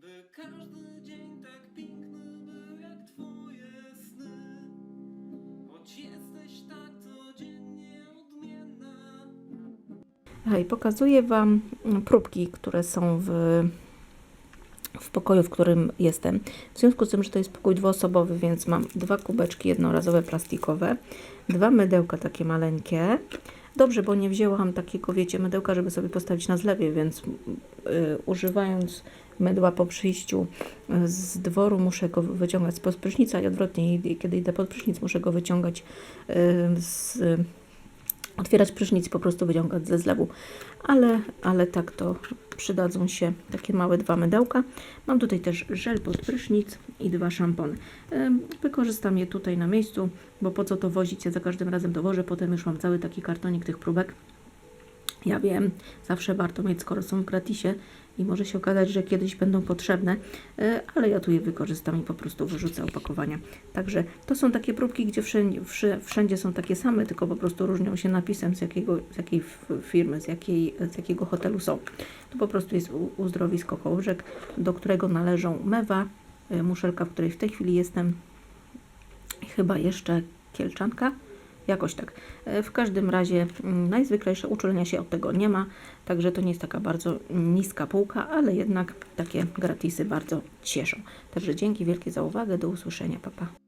By każdy dzień tak piękny był jak twoje sny Choć jesteś tak codziennie odmienna Hej, pokazuję Wam próbki, które są w, w pokoju, w którym jestem. W związku z tym, że to jest pokój dwuosobowy, więc mam dwa kubeczki jednorazowe plastikowe, dwa mydełka takie maleńkie. Dobrze, bo nie wzięłam takiego, wiecie, mydełka, żeby sobie postawić na zlewie, więc y, używając mydła po przyjściu y, z dworu muszę go wyciągać spod prysznica i odwrotnie, kiedy idę pod prysznic muszę go wyciągać y, z otwierać prysznic po prostu wyciągać ze zlewu. Ale, ale tak to przydadzą się takie małe dwa mydełka. Mam tutaj też żel pod prysznic i dwa szampony. Wykorzystam je tutaj na miejscu, bo po co to wozić? Ja za każdym razem to wożę, potem już mam cały taki kartonik tych próbek. Ja wiem, zawsze warto mieć, skoro są w gratisie i może się okazać, że kiedyś będą potrzebne, y, ale ja tu je wykorzystam i po prostu wyrzucę opakowania. Także to są takie próbki, gdzie wszędzie, wszędzie są takie same, tylko po prostu różnią się napisem, z, jakiego, z jakiej firmy, z, jakiej, z jakiego hotelu są. Tu po prostu jest uzdrowisko Kołobrzeg, do którego należą mewa, y, muszelka, w której w tej chwili jestem, chyba jeszcze kielczanka. Jakoś tak. E, W każdym razie mm, najzwyklejsze uczulenia się od tego nie ma, także to nie jest taka bardzo niska półka, ale jednak takie gratisy bardzo cieszą. Także dzięki wielkie za uwagę, do usłyszenia, papa. Pa.